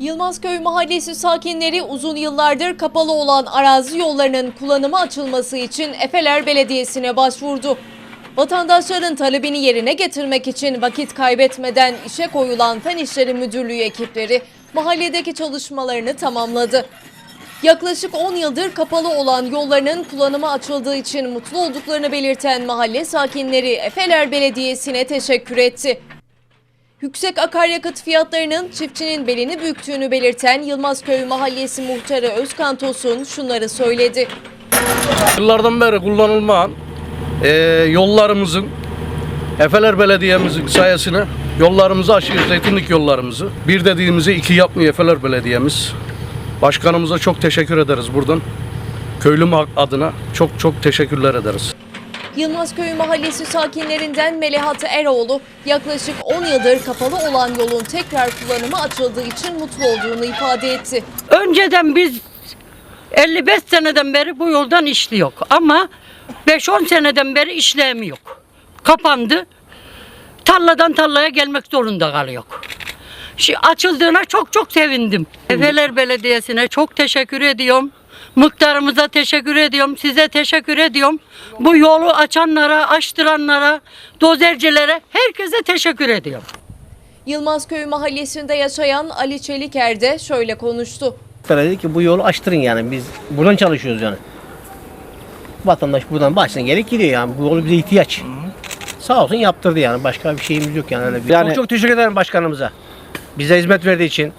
Yılmazköy Mahallesi sakinleri uzun yıllardır kapalı olan arazi yollarının kullanıma açılması için Efeler Belediyesi'ne başvurdu. Vatandaşların talebini yerine getirmek için vakit kaybetmeden işe koyulan Fen İşleri Müdürlüğü ekipleri mahalledeki çalışmalarını tamamladı. Yaklaşık 10 yıldır kapalı olan yollarının kullanıma açıldığı için mutlu olduklarını belirten mahalle sakinleri Efeler Belediyesi'ne teşekkür etti. Yüksek akaryakıt fiyatlarının çiftçinin belini büktüğünü belirten Yılmazköy Mahallesi muhtarı Özkan Tosun şunları söyledi. Yıllardan beri kullanılmayan eee, yollarımızın Efeler Belediye'mizin sayesinde yollarımızı aşıyor, zeytinlik yollarımızı. Bir dediğimizi iki yapmıyor Efeler Belediye'miz. Başkanımıza çok teşekkür ederiz buradan. Köylüm adına çok çok teşekkürler ederiz. Yılmazköy Mahallesi sakinlerinden Melihat Eroğlu yaklaşık 10 yıldır kapalı olan yolun tekrar kullanıma açıldığı için mutlu olduğunu ifade etti. Önceden biz 55 seneden beri bu yoldan işliyor ama 5-10 seneden beri işlemi yok. Kapandı. Tarladan tarlaya gelmek zorunda kalıyor. Şimdi açıldığına çok çok sevindim. Efeler Belediyesi'ne çok teşekkür ediyorum. Muhtarımıza teşekkür ediyorum. Size teşekkür ediyorum. Bu yolu açanlara, açtıranlara, dozercilere herkese teşekkür ediyorum. Yılmazköy Mahallesi'nde yaşayan Ali Çeliker de şöyle konuştu. Dedi ki bu yolu açtırın yani biz buradan çalışıyoruz yani. Vatandaş buradan başına gerek gidiyor yani bu yolu bize ihtiyaç. Sağ olsun yaptırdı yani başka bir şeyimiz yok yani. Öyle bir- Yani- çok, çok teşekkür ederim başkanımıza. Bize hizmet verdiği için.